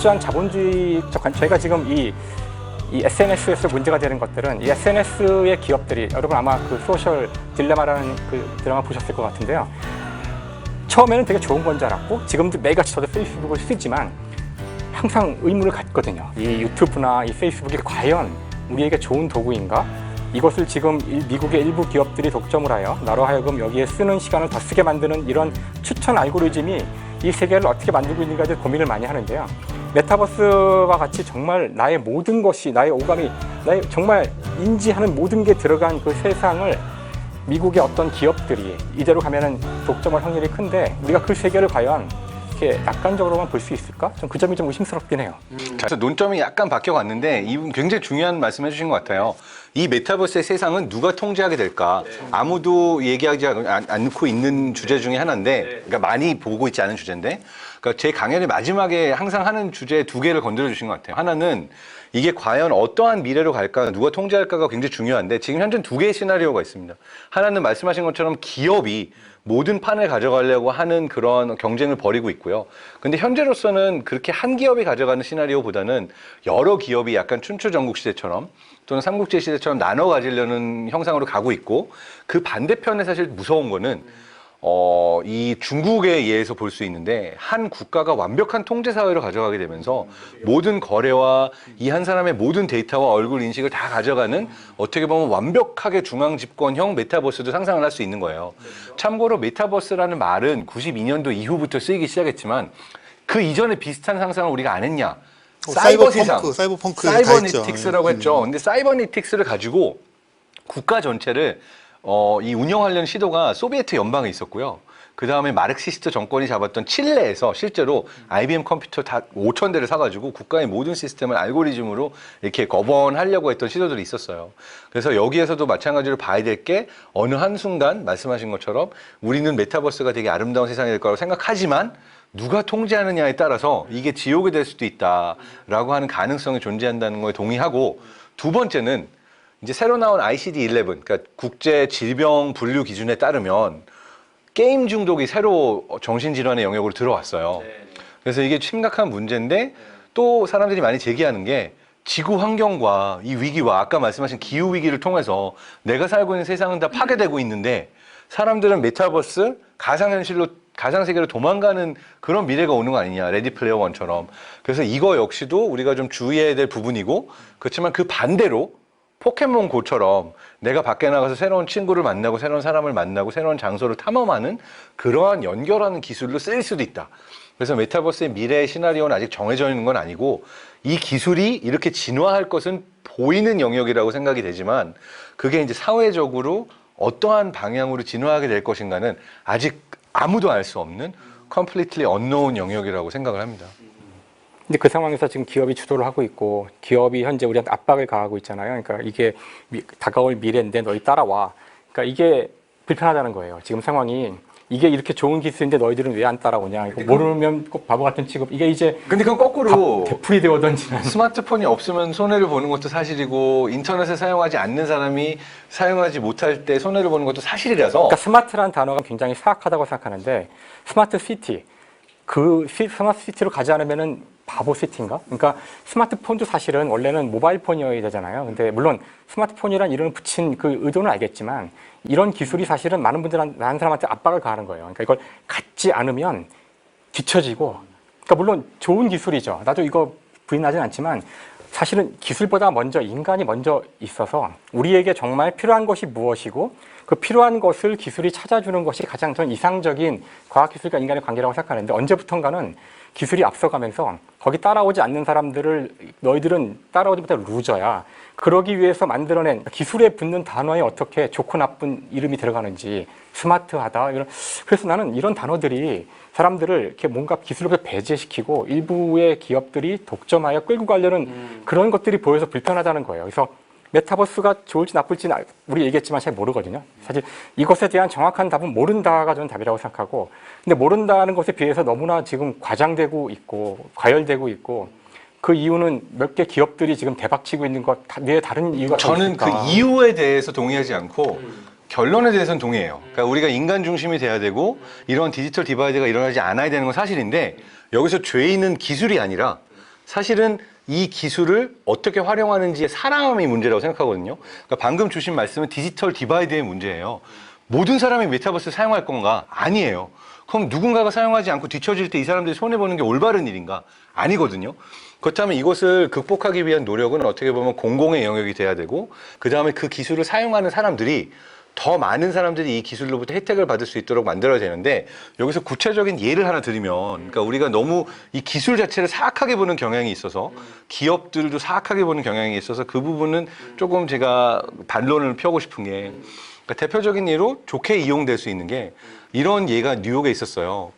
철저한 자본주의적 관- 저희가 지금 이, 이 SNS에서 문제가 되는 것들은 이 SNS의 기업들이 여러분 아마 그 소셜 딜레마라는 그 드라마 보셨을 것 같은데요. 처음에는 되게 좋은 건 줄 알았고 지금도 매일같이 저도 페이스북을 쓰지만 항상 의문을 갖거든요. 이 유튜브나 이 페이스북이 과연 우리에게 좋은 도구인가? 이것을 지금 일- 미국의 일부 기업들이 독점을 하여 나로 하여금 여기에 쓰는 시간을 더 쓰게 만드는 이런 추천 알고리즘이 이 세계를 어떻게 만들고 있는가에 대해 고민을 많이 하는데요. 메타버스와 같이 정말 나의 모든 것이 나의 오감이 나의 정말 인지하는 모든 게 들어간 그 세상을 미국의 어떤 기업들이 이대로 가면은 독점할 확률이 큰데 우리가 그 세계를 과연 이렇게 낙관적으로만 볼 수 있을까? 좀 그 점이 좀 의심스럽긴 해요. 그래서 논점이 약간 바뀌어갔는데 이분 굉장히 중요한 말씀 해주신 것 같아요. 이 메타버스의 세상은 누가 통제하게 될까? 아무도 얘기하지 않- 않고 있는 주제 중에 하나인데, 그러니까 많이 보고 있지 않은 주제인데, 그러니까 제 강연의 마지막에 항상 하는 주제 두 개를 건드려 주신 것 같아요. 하나는 이게 과연 어떠한 미래로 갈까, 누가 통제할까가 굉장히 중요한데, 지금 현재 두 개의 시나리오가 있습니다. 하나는 말씀하신 것처럼 기업이 모든 판을 가져가려고 하는 그런 경쟁을 벌이고 있고요. 근데 현재로서는 그렇게 한 기업이 가져가는 시나리오보다는 여러 기업이 약간 춘추 전국 시대처럼 또는 삼국지 시대처럼 나눠 가지려는 형상으로 가고 있고 그 반대편에 사실 무서운 거는 어, 이 중국에 의해서 볼 수 있는데 한 국가가 완벽한 통제 사회로 가져가게 되면서 모든 거래와 이 한 사람의 모든 데이터와 얼굴 인식을 다 가져가는 어떻게 보면 완벽하게 중앙 집권형 메타버스도 상상을 할 수 있는 거예요. 참고로 메타버스라는 말은 92년도 이후부터 쓰이기 시작했지만 그 이전에 비슷한 상상을 우리가 안 했냐? 어, 사이버 사이버펑크, 세상, 사이버 펑크 다 했죠. 사이버네틱스라고 음. 했죠. 근데 사이버네틱스를 가지고 국가 전체를 어, 이 운영하려는 시도가 소비에트 연방에 있었고요. 그 다음에 마르크시스트 정권이 잡았던 칠레에서 실제로 IBM 컴퓨터 다 5천 대를 사가지고 국가의 모든 시스템을 알고리즘으로 이렇게 거번하려고 했던 시도들이 있었어요. 그래서 여기에서도 마찬가지로 봐야 될 게 어느 한순간 말씀하신 것처럼 우리는 메타버스가 되게 아름다운 세상이 될 거라고 생각하지만 누가 통제하느냐에 따라서 이게 지옥이 될 수도 있다라고 하는 가능성이 존재한다는 거에 동의하고 두 번째는 이제 새로 나온 ICD-11, 그러니까 국제 질병 분류 기준에 따르면 게임 중독이 새로 정신질환의 영역으로 들어왔어요. 그래서 이게 심각한 문제인데 또 사람들이 많이 제기하는 게 지구 환경과 이 위기와 아까 말씀하신 기후 위기를 통해서 내가 살고 있는 세상은 다 파괴되고 있는데 사람들은 메타버스 가상현실로 가상세계로 도망가는 그런 미래가 오는 거 아니냐 레디 플레이어 원처럼 그래서 이거 역시도 우리가 좀 주의해야 될 부분이고 그렇지만 그 반대로 포켓몬 고처럼 내가 밖에 나가서 새로운 친구를 만나고 새로운 사람을 만나고 새로운 장소를 탐험하는 그러한 연결하는 기술로 쓰일 수도 있다. 그래서 메타버스의 미래의 시나리오는 아직 정해져 있는 건 아니고 이 기술이 이렇게 진화할 것은 보이는 영역이라고 생각이 되지만 그게 이제 사회적으로 어떠한 방향으로 진화하게 될 것인가는 아직 아무도 알 수 없는 completely unknown 영역이라고 생각을 합니다. 근데 그 상황에서 지금 기업이 주도를 하고 있고 기업이 현재 우리한테 압박을 가하고 있잖아요. 그러니까 이게 미- 다가올 미래인데 너희 따라와. 그러니까 이게 불편하다는 거예요. 지금 상황이 이게 이렇게 좋은 기술인데 너희들은 왜 안 따라오냐. 이거 모르면 꼭 바보 같은 취급. 이게 이제 근데 그건 거꾸로 되풀이 되어던 지난 스마트폰이 없으면 손해를 보는 것도 사실이고 인터넷을 사용하지 않는 사람이 사용하지 못할 때 손해를 보는 것도 사실이라서 그러니까 스마트라는 단어가 굉장히 사악하다고 생각하는데 스마트 시티 그 시- 스마트 시티로 가지 않으면은 바보 시티인가? 그러니까 스마트폰도 사실은 원래는 모바일 폰이어야 되잖아요. 근데 물론 스마트폰이란 이름을 붙인 그 의도는 알겠지만 이런 기술이 사실은 많은 분들한 많은 사람한테 압박을 가하는 거예요. 그러니까 이걸 갖지 않으면 뒤처지고 그러니까 물론 좋은 기술이죠. 나도 이거 부인하진 않지만 사실은 기술보다 먼저 인간이 먼저 있어서 우리에게 정말 필요한 것이 무엇이고 그 필요한 것을 기술이 찾아주는 것이 가장 전 이상적인 과학기술과 인간의 관계라고 생각하는데 언제부턴가는 기술이 앞서가면서 거기 따라오지 않는 사람들을 너희들은 따라오지 못할 루저야. 그러기 위해서 만들어낸 기술에 붙는 단어에 어떻게 좋고 나쁜 이름이 들어가는지 스마트하다 이런 그래서 나는 이런 단어들이 사람들을 이렇게 뭔가 기술로부터 배제시키고 일부의 기업들이 독점하여 끌고 가려는 그런 것들이 보여서 불편하다는 거예요. 그래서 메타버스가 좋을지 나쁠지는 알- 우리 얘기했지만 잘 모르거든요. 사실 이것에 대한 정확한 답은 모른다가 저는 답이라고 생각하고 근데 모른다는 것에 비해서 너무나 지금 과장되고 있고 과열되고 있고 그 이유는 몇 개 기업들이 지금 대박치고 있는 것 외에 다른 이유가 더 저는 그 있을까? 이유에 대해서 동의하지 않고 결론에 대해서는 동의해요. 그러니까 우리가 인간 중심이 돼야 되고 이런 디지털 디바이드가 일어나지 않아야 되는 건 사실인데 여기서 죄인은 기술이 아니라 사실은 이 기술을 어떻게 활용하는지의 사람이 문제라고 생각하거든요. 그러니까 방금 주신 말씀은 디지털 디바이드의 문제예요. 모든 사람이 메타버스를 사용할 건가? 아니에요. 그럼 누군가가 사용하지 않고 뒤처질 때 이 사람들이 손해보는 게 올바른 일인가? 아니거든요. 그렇다면 이것을 극복하기 위한 노력은 어떻게 보면 공공의 영역이 돼야 되고, 그 다음에 그 기술을 사용하는 사람들이 더 많은 사람들이 이 기술로부터 혜택을 받을 수 있도록 만들어야 되는데 여기서 구체적인 예를 하나 드리면 그러니까 우리가 너무 이 기술 자체를 사악하게 보는 경향이 있어서 기업들도 사악하게 보는 경향이 있어서 그 부분은 조금 제가 반론을 펴고 싶은 게 그러니까 대표적인 예로 좋게 이용될 수 있는 게 이런 예가 뉴욕에 있었어요.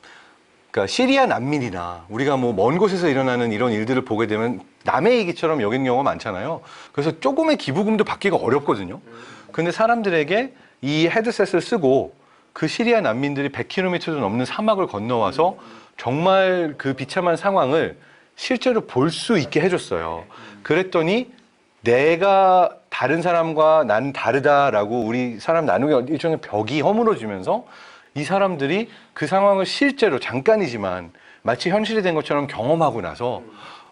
그러니까 시리아 난민이나 우리가 뭐 먼 곳에서 일어나는 이런 일들을 보게 되면 남의 얘기처럼 여긴 경우가 많잖아요. 그래서 조금의 기부금도 받기가 어렵거든요. 근데 사람들에게 이 헤드셋을 쓰고 그 시리아 난민들이 100km도 넘는 사막을 건너와서 정말 그 비참한 상황을 실제로 볼 수 있게 해줬어요. 그랬더니 내가 다른 사람과 난 다르다라고 우리 사람 나누기 일종의 벽이 허물어지면서 이 사람들이 그 상황을 실제로 잠깐이지만 마치 현실이 된 것처럼 경험하고 나서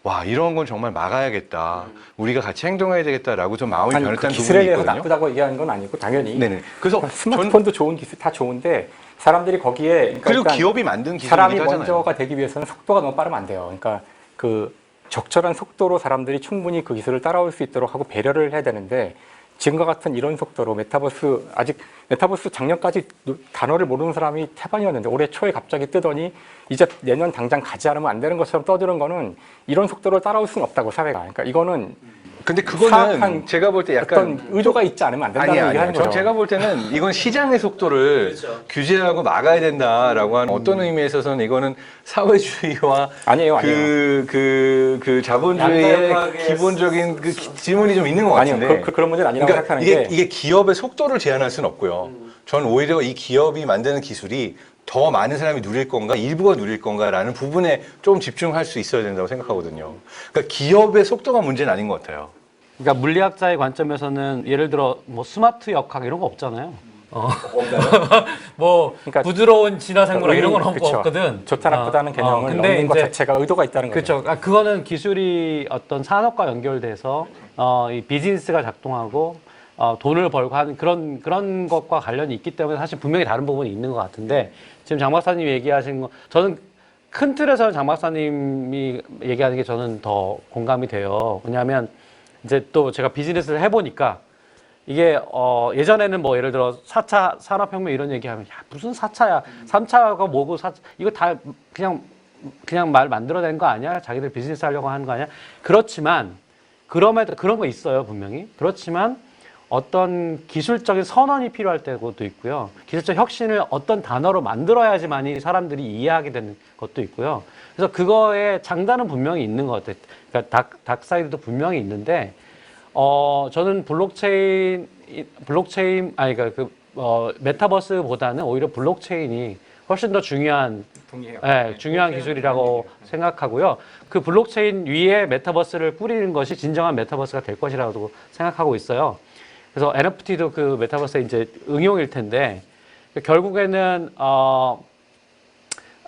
와 이런 건 정말 막아야겠다. 우리가 같이 행동해야 되겠다라고 좀 마음이 아니 그 변했다는 기술에 부분이 대해서 있거든요. 나쁘다고 얘기하는 건 아니고 당연히 네네. 그래서 전 스마트폰도 좋은 기술 다 좋은데 사람들이 거기에 그러니까 그리고 일단 기업이 만든 사람이 기술이기도 하잖아요. 먼저가 되기 위해서는 속도가 너무 빠르면 안 돼요. 그러니까 그 적절한 속도로 사람들이 충분히 그 기술을 따라올 수 있도록 하고 배려를 해야 되는데 지금과 같은 이런 속도로 메타버스 아직 메타버스 작년까지 노- 단어를 모르는 사람이 태반이었는데 올해 초에 갑자기 뜨더니 이제 내년 당장 가지 않으면 안 되는 것처럼 떠드는 거는 이런 속도로 따라올 수는 없다고 사회가. 그러니까 이거는 근데 그거는 사악한 제가 볼 때 약간 어떤 의도가 있지 않으면 안 된다는 아니야, 얘기 아니야. 하는 전 거죠. 제가 볼 때는 이건 시장의 속도를 규제하고 막아야 된다라고 하는 어떤 의미에 있어서는 이거는 사회주의와 아니에요, 아니에요. 그, 그, 그 자본주의의 기본적인 그 기- 지문이 좀 있는 것 아니요, 같은데. 그, 그, 런 문제는 아니라고 그러니까 생각하는 이게, 게 이게 기업의 속도를 제한할 수는 없고요. 전 오히려 이 기업이 만드는 기술이 더 많은 사람이 누릴 건가, 일부가 누릴 건가라는 부분에 좀 집중할 수 있어야 된다고 생각하거든요. 그러니까 기업의 속도가 문제는 아닌 것 같아요. 그러니까 물리학자의 관점에서는 예를 들어 뭐 스마트 역학 이런 거 없잖아요. 어. 뭐 그러니까 부드러운 진화 생물학 이런 건 없, 그쵸. 없거든. 좋다 나쁘다는 어, 개념을 어, 근데 넣는 것 이제 자체가 의도가 있다는 거죠. 그렇죠. 아, 그거는 기술이 어떤 산업과 연결돼서 어, 이 비즈니스가 작동하고 어, 돈을 벌고 하는 그런 그런 것과 관련이 있기 때문에 사실 분명히 다른 부분이 있는 것 같은데 지금 장 박사님 얘기하신 거 저는 큰 틀에서는 장 박사님이 얘기하는 게 저는 더 공감이 돼요. 왜냐하면 이제 또 제가 비즈니스를 해보니까 이게 어 예전에는 뭐 예를 들어 4차 산업혁명 이런 얘기하면 야 무슨 4차야. 3차가 뭐고 4 이거 다 그냥 그냥 말 만들어낸 거 아니야? 자기들 비즈니스 하려고 하는 거 아니야? 그렇지만 그럼에도 그런 거 있어요 분명히. 그렇지만 어떤 기술적인 선언이 필요할 때도 있고요 기술적 혁신을 어떤 단어로 만들어야지만이 사람들이 이해하게 되는 것도 있고요 그래서 그거에 장단은 분명히 있는 것 같아요 그러니까 닥, 닥 사이드도 분명히 있는데 어, 저는 블록체인, 이- 블록체인, 아니, 그러니까 그, 어, 메타버스보다는 오히려 블록체인이 훨씬 더 중요한, 동의해요. 예, 중요한 기술이라고 생각하고요. 그 블록체인 위에 메타버스를 꾸리는 것이 진정한 메타버스가 될 것이라고 생각하고 있어요. 그래서 NFT도 그 메타버스의 이제 응용일 텐데, 결국에는, 어,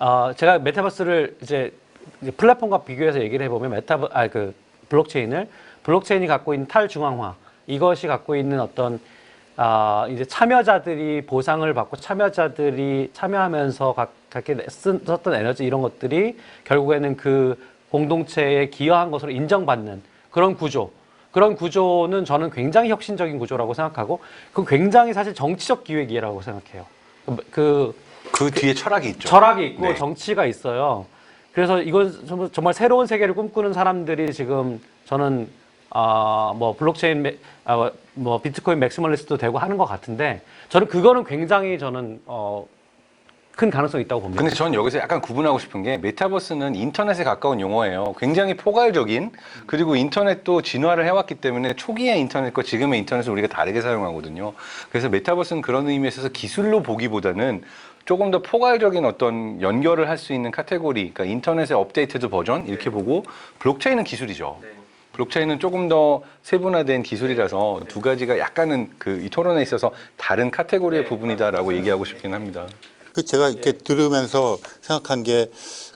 어, 제가 메타버스를 이제 이제 플랫폼과 비교해서 얘기를 해보면 메타버, 아, 그 블록체인을 블록체인이 갖고 있는 탈중앙화 이것이 갖고 있는 어떤 아, 이제 참여자들이 보상을 받고 참여자들이 참여하면서 각, 각게 쓴- 썼던 에너지 이런 것들이 결국에는 그 공동체에 기여한 것으로 인정받는 그런 구조. 그런 구조는 저는 굉장히 혁신적인 구조라고 생각하고 그 굉장히 사실 정치적 기획이라고 생각해요. 그- 그그 뒤에 철학이 있죠. 철학이 있고 네. 정치가 있어요. 그래서 이건 정- 정말 새로운 세계를 꿈꾸는 사람들이 지금 저는 아뭐 블록체인 매- 아, 뭐 비트코인 맥시멀리스트도 되고 하는 것 같은데 저는 그거는 굉장히 저는 어, 큰 가능성이 있다고 봅니다. 근데 저는 여기서 약간 구분하고 싶은 게 메타버스는 인터넷에 가까운 용어예요. 굉장히 포괄적인 그리고 인터넷도 진화를 해왔기 때문에 초기의 인터넷과 지금의 인터넷을 우리가 다르게 사용하거든요. 그래서 메타버스는 그런 의미에 있어서 기술로 보기보다는 조금 더 포괄적인 어떤 연결을 할 수 있는 카테고리, 그러니까 인터넷의 업데이트드 버전 이렇게 보고 블록체인은 기술이죠. 블록체인은 조금 더 세분화된 기술이라서 두 가지가 약간은 그 이 토론에 있어서 다른 카테고리의 부분이다라고 얘기하고 싶긴 합니다. 그 제가 이렇게 들으면서 생각한 게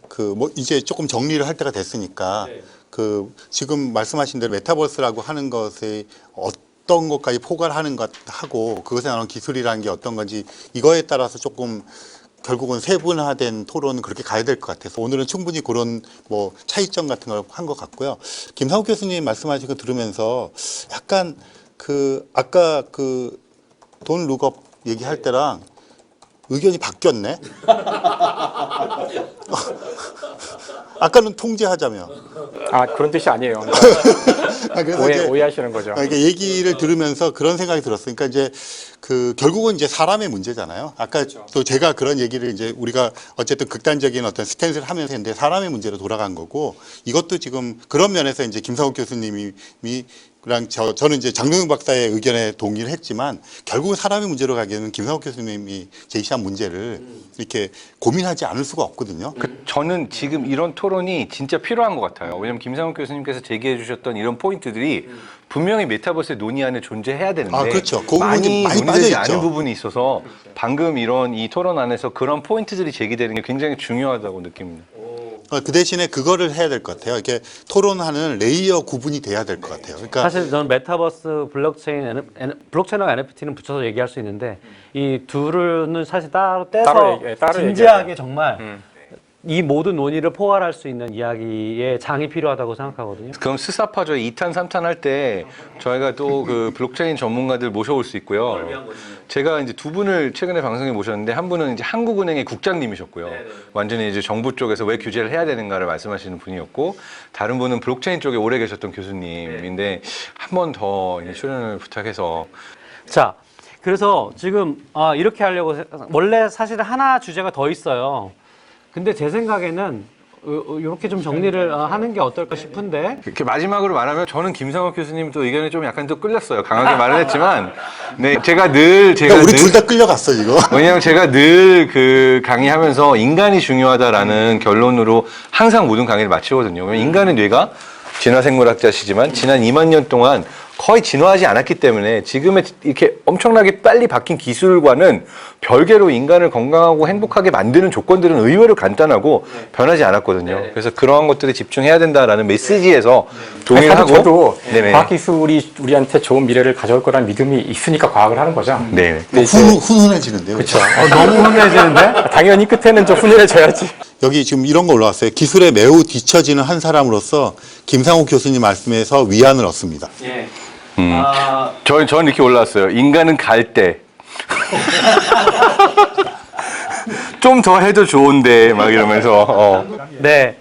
그 뭐 이제 조금 정리를 할 때가 됐으니까 그 지금 말씀하신 대로 메타버스라고 하는 것의 어떤 것까지 포괄하는 것 하고 그것에 나오는 기술이라는 게 어떤 건지 이거에 따라서 조금 결국은 세분화된 토론은 그렇게 가야 될 것 같아서 오늘은 충분히 그런 뭐 차이점 같은 걸 한 것 같고요. 김상욱 교수님 말씀하신 거 들으면서 약간 그 아까 그 돈 룩업 얘기할 때랑 의견이 바뀌었네. 아까는 통제하자며. 아 그런 뜻이 아니에요. 아, 그래서 오해 이제 오해하시는 거죠. 아, 이게 얘기를 들으면서 그런 생각이 들었어요. 그러니까 이제 그 결국은 이제 사람의 문제잖아요. 아까 또 제가 그런 얘기를 이제 우리가 어쨌든 극단적인 어떤 스탠스를 하면서 했는데 사람의 문제로 돌아간 거고 이것도 지금 그런 면에서 이제 김상욱 교수님이 랑 저, 저는 이제 장동영 박사의 의견에 동의를 했지만 결국은 사람의 문제로 가기에는 김상욱 교수님이 제시한 문제를 이렇게 고민하지 않을 수가 없거든요. 그 저는 지금 이런 토론이 진짜 필요한 것 같아요. 왜냐면 김상욱 교수님께서 제기해 주셨던 이런 포인트들이 분명히 메타버스의 논의 안에 존재해야 되는데 아, 그렇죠. 그 부분이 많이 많이 논의되지 빠져있죠. 않은 부분이 있어서 방금 이런 이 토론 안에서 그런 포인트들이 제기되는 게 굉장히 중요하다고 느낍니다. 어, 그 대신에 그거를 해야 될 것 같아요. 이렇게 토론하는 레이어 구분이 돼야 될 것 같아요. 그러니까 사실 저는 메타버스, 블록체인, N- 블록체인하고 NFT는 붙여서 얘기할 수 있는데 이 둘은 사실 따로 떼서 따로 얘기- 예, 따로 진지하게. 정말 음. 이 모든 논의를 포괄할 수 있는 이야기의 장이 필요하다고 생각하거든요. 그럼 스사파저 2탄, 3탄 할 때 저희가 또 그 블록체인 전문가들 모셔올 수 있고요. 제가 이제 두 분을 최근에 방송에 모셨는데 한 분은 이제 한국은행의 국장님이셨고요. 완전히 이제 정부 쪽에서 왜 규제를 해야 되는가를 말씀하시는 분이었고 다른 분은 블록체인 쪽에 오래 계셨던 교수님인데 한 번 더 출연을 부탁해서 자, 그래서 지금 아, 이렇게 하려고 세- 원래 사실 하나 주제가 더 있어요. 근데 제 생각에는 이렇게 좀 정리를 어, 하는 게 어떨까 싶은데 이렇게 마지막으로 말하면 저는 김상욱 교수님 또 의견에 좀 약간 또 끌렸어요. 강하게 말을 했지만 네 제가 늘 제가 그러니까 우리 늘둘다 끌려갔어 지금. 왜냐하면 제가 늘 그 강의하면서 인간이 중요하다라는 결론으로 항상 모든 강의를 마치거든요. 왜냐면 인간의 뇌가 진화생물학자시지만 지난 2만 년 동안 거의 진화하지 않았기 때문에 지금의 이렇게 엄청나게 빨리 바뀐 기술과는 별개로 인간을 건강하고 행복하게 만드는 조건들은 의외로 간단하고 변하지 않았거든요. 그래서 그러한 것들에 집중해야 된다라는 메시지에서 동의를 사실 하고 저도 네네. 과학 기술이 우리한테 좋은 미래를 가져올 거라는 믿음이 있으니까 과학을 하는 거죠. 네. 이제 훈, 훈훈해지는데요. 그렇죠. 어, 너무 훈훈해지는데 당연히 끝에는 좀 훈훈해져야지. 여기 지금 이런 거 올라왔어요. 기술에 매우 뒤처지는 한 사람으로서 김상욱 교수님 말씀에서 위안을 얻습니다. 예. 음. 아, 저, 저는 이렇게 올라왔어요. 인간은 갈 때. 좀 더 해도 좋은데, 막 이러면서. 어. 네.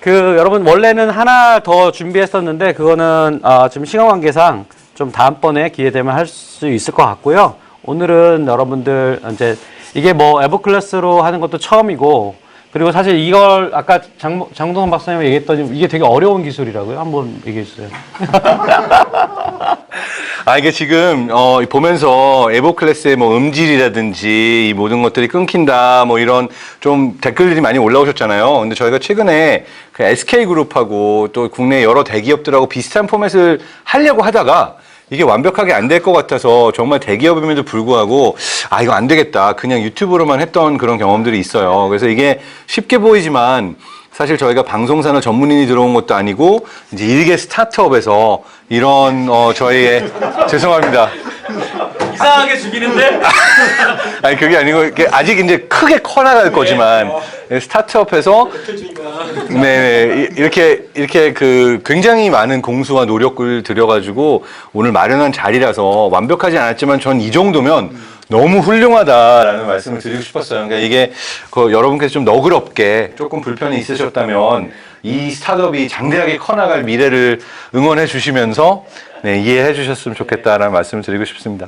그 여러분 원래는 하나 더 준비했었는데 그거는 아, 지금 시간 관계상 좀 다음번에 기회 되면 할 수 있을 것 같고요. 오늘은 여러분들 이제 이게 뭐 에버클래스로 하는 것도 처음이고 그리고 사실 이걸 아까 장, 장동원 박사님 얘기했더니 이게 되게 어려운 기술이라고요. 한번 얘기해 주세요. 아, 이게 지금, 어, 보면서 에버클래스의 뭐 음질이라든지 이 모든 것들이 끊긴다, 뭐 이런 좀 댓글들이 많이 올라오셨잖아요. 근데 저희가 최근에 그 SK그룹하고 또 국내 여러 대기업들하고 비슷한 포맷을 하려고 하다가 이게 완벽하게 안 될 것 같아서 정말 대기업임에도 불구하고 아, 이거 안 되겠다. 그냥 유튜브로만 했던 그런 경험들이 있어요. 그래서 이게 쉽게 보이지만 사실 저희가 방송사나 전문인이 들어온 것도 아니고 이제 일개 스타트업에서 이런 어 저희의 죄송합니다. 이상하게 죽이는데? 아니 그게 아니고 이게 아직 이제 크게 커나갈 거지만 스타트업에서 네 이- 이렇게 이렇게 그 굉장히 많은 공수와 노력을 들여가지고 오늘 마련한 자리라서 완벽하지 않았지만 전 이 정도면 너무 훌륭하다라는 말씀을 드리고 싶었어요. 그러니까 이게 그 여러분께서 좀 너그럽게 조금 불편이 있으셨다면 이 스타트업이 장대하게 커나갈 미래를 응원해 주시면서 네, 이해해 주셨으면 좋겠다라는 말씀을 드리고 싶습니다.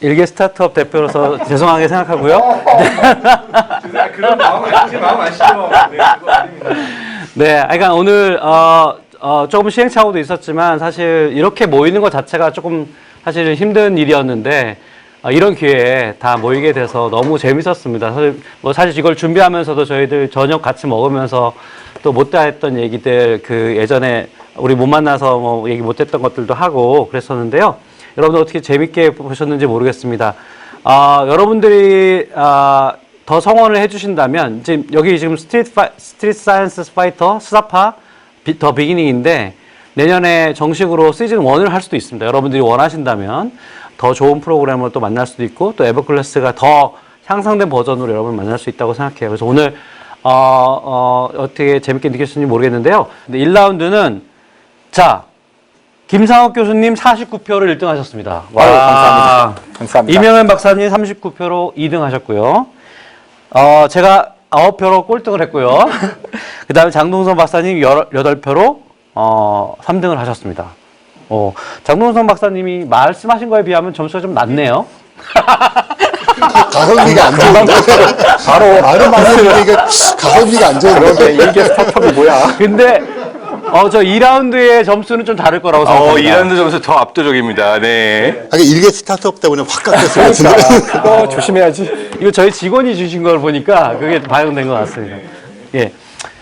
일개 스타트업 대표로서 죄송하게 생각하고요. 그런 마음 안, 제 마음 아시죠? 네, 그거 아닙니다. 네, 그러니까 오늘 어, 어, 조금 시행착오도 있었지만 사실 이렇게 모이는 것 자체가 조금 사실은 힘든 일이었는데 어, 이런 기회에 다 모이게 돼서 너무 재밌었습니다. 사실 뭐 사실 이걸 준비하면서도 저희들 저녁 같이 먹으면서 또 못다 했던 얘기들 그 예전에 우리 못 만나서 뭐 얘기 못 했던 것들도 하고 그랬었는데요. 여러분들 어떻게 재밌게 보셨는지 모르겠습니다. 아, 여러분들이 아, 더 성원을 해주신다면 지금 여기 지금 스트리트, 파, 스트리트 사이언스 파이터 수사파 비- 더 비기닝인데 내년에 정식으로 시즌 1을 할 수도 있습니다. 여러분들이 원하신다면 더 좋은 프로그램을 또 만날 수도 있고 또 에버클래스가 더 향상된 버전으로 여러분 만날 수 있다고 생각해요. 그래서 오늘 어, 어, 어떻게 재밌게 느꼈는지 모르겠는데요. 근데 1라운드는 자 김상욱 교수님 49표를 1등 하셨습니다. 아유, 감사합니다. 감사합니다. 이명현 박사님 39표로 2등 하셨고요. 어, 제가 9표로 꼴등을 했고요. 그 다음에 장동선 박사님 8표로 어, 3등을 하셨습니다. 어, 장동선 박사님이 말씀하신 거에 비하면 점수가 좀 낮네요. 가성비가 안 좋은데. 바로 많은데 이게 가성비가 안 좋은데. 이게 스타트업이 뭐야? 근데 어, 저 2라운드의 점수는 좀 다를 거라고 어, 생각합니다. 2라운드 점수 더 압도적입니다. 네. 아, 일개 스타트업 때문에 확 깎였을 것 같은데. 그거 조심해야지. 이거 저희 직원이 주신 걸 보니까 그게 반영된 것 같습니다. 예.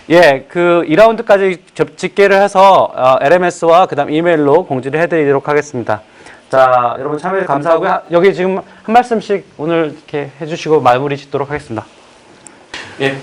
예, 그 2라운드까지 집계를 해서 어, LMS와 그다음 이메일로 공지를 해드리도록 하겠습니다. 자, 여러분 참여해 주셔서 감사하고요. 하- 여기 지금 한 말씀씩 오늘 이렇게 해주시고 마무리 짓도록 하겠습니다. 예.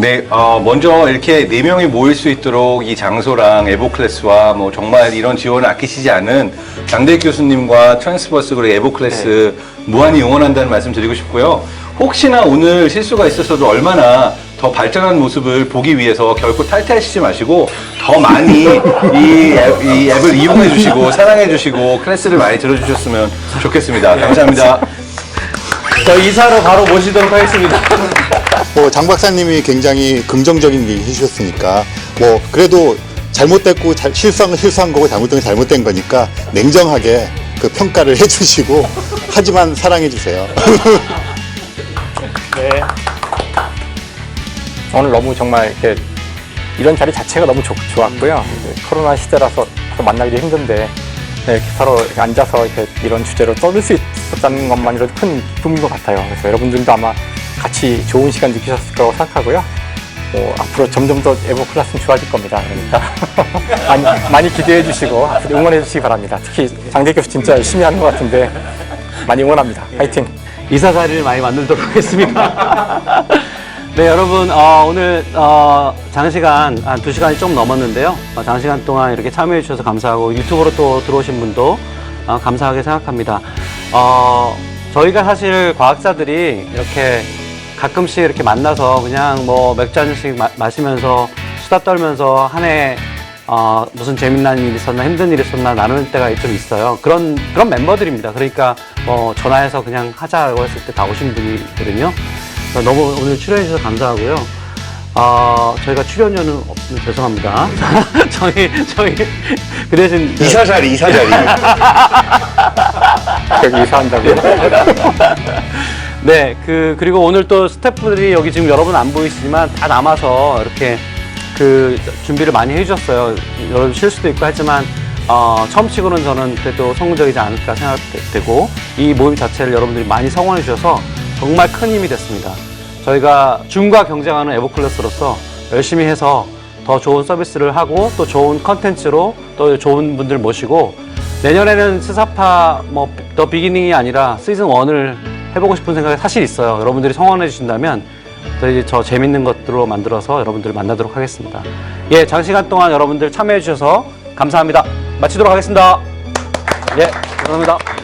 네, 어, 먼저 이렇게 네 명이 모일 수 있도록 이 장소랑 에보 클래스와 뭐 정말 이런 지원을 아끼시지 않은 장대 교수님과 트랜스버스 그리고 에보 클래스 무한히 응원한다는 말씀 드리고 싶고요. 혹시나 오늘 실수가 있었어도 얼마나 더 발전한 모습을 보기 위해서 결코 탈퇴하시지 마시고 더 많이 이, 앱, 이 앱을 이용해 주시고 사랑해 주시고 클래스를 많이 들어주셨으면 좋겠습니다. 감사합니다. 저 이사로 바로 모시도록 하겠습니다. 뭐 장 박사님이 굉장히 긍정적인 얘기 해주셨으니까 뭐 그래도 잘못됐고 잘, 실수한 건 실수한 거고 잘못된 건 잘못된 거니까 냉정하게 그 평가를 해주시고 하지만 사랑해 주세요. 네. 오늘 너무 정말 이렇게 이런 자리 자체가 너무 좋, 좋았고요. 코로나 시대라서 또 만나기도 힘든데 네, 이렇게 서로 이렇게 앉아서 이렇게 이런 주제로 떠들 수 있었다는 것만으로도 큰 기쁨인 것 같아요. 그래서 여러분들도 아마 같이 좋은 시간 느끼셨을 거라고 생각하고요. 뭐 앞으로 점점 더 에버 클래스는 좋아질 겁니다. 그러니까 많이, 많이 기대해 주시고 앞으로 응원해 주시기 바랍니다. 특히 장대 교수 진짜 열심히 하는 것 같은데 많이 응원합니다. 파이팅! 이사 자리를 많이 만들도록 하겠습니다. 네, 여러분, 어, 오늘, 어, 장시간, 한 두 시간이 좀 넘었는데요. 어, 장시간 동안 이렇게 참여해 주셔서 감사하고, 유튜브로 또 들어오신 분도 어, 감사하게 생각합니다. 어, 저희가 사실 과학자들이 이렇게 가끔씩 이렇게 만나서 그냥 뭐 맥주 한 잔씩 마, 마시면서 수다 떨면서 한해 어, 무슨 재미난 일 있었나 힘든 일 있었나 나누는 때가 좀 있어요. 그런 그런 멤버들입니다. 그러니까 뭐 전화해서 그냥 하자고 했을 때 다 오신 분이거든요. 너무 오늘 출연해 주셔서 감사하고요. 어, 저희가 출연료는 없으면 죄송합니다. 저희 저희 그 대신 이사 자리, 이사 자리. 여기 이사한다고요? 네, 그 그리고 오늘 또 스태프들이 여기 지금 여러분 안 보이시지만 다 남아서 이렇게 그 준비를 많이 해주셨어요. 여러분 실수도 있고 하지만 어, 처음 치고는 저는 그래도 성공적이지 않을까 생각되고 이 모임 자체를 여러분들이 많이 성원해 주셔서 정말 큰 힘이 됐습니다. 저희가 줌과 경쟁하는 에버클래스로서 열심히 해서 더 좋은 서비스를 하고 또 좋은 컨텐츠로 또 좋은 분들 모시고 내년에는 스사파 뭐 더 비기닝이 아니라 시즌 1을 해보고 싶은 생각이 사실 있어요. 여러분들이 성원해 주신다면 저희 저 재밌는 것들로 만들어서 여러분들을 만나도록 하겠습니다. 예, 장시간 동안 여러분들 참여해 주셔서 감사합니다. 마치도록 하겠습니다. 예, 감사합니다.